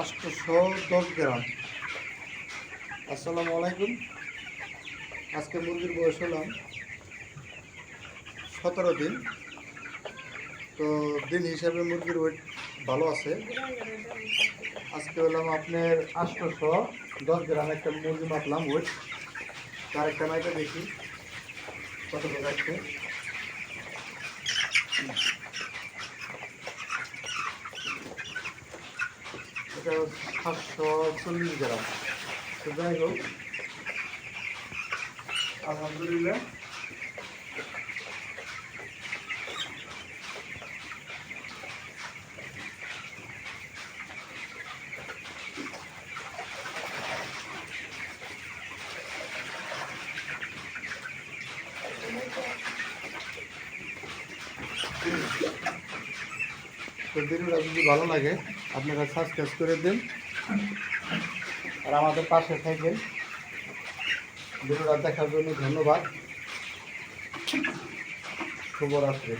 আটশোশো দশ গ্রাম। আসসালামু আলাইকুম। আজকে মুরগির বয়স হলাম সতেরো দিন। তো দিন হিসাবে মুরগির ওয়েট ভালো আছে। আজকে হলাম আপনার আটশোশো দশ গ্রাম একটা মুরগি মাপলাম ওয়েট তার একটা মাইটা দেখি। কত দেখাচ্ছে এটা সাতশো চল্লিশ গ্রাম তো যাই হোক আলহামদুলিল্লাহ তো ভিডিওটা যদি ভালো লাগে, আপনারা সাবস্ক্রাইব করে দিন। আর আমাদের পাশে থাকবেন। ভিডিওটা দেখার জন্য ধন্যবাদ। শুভরাত্রি।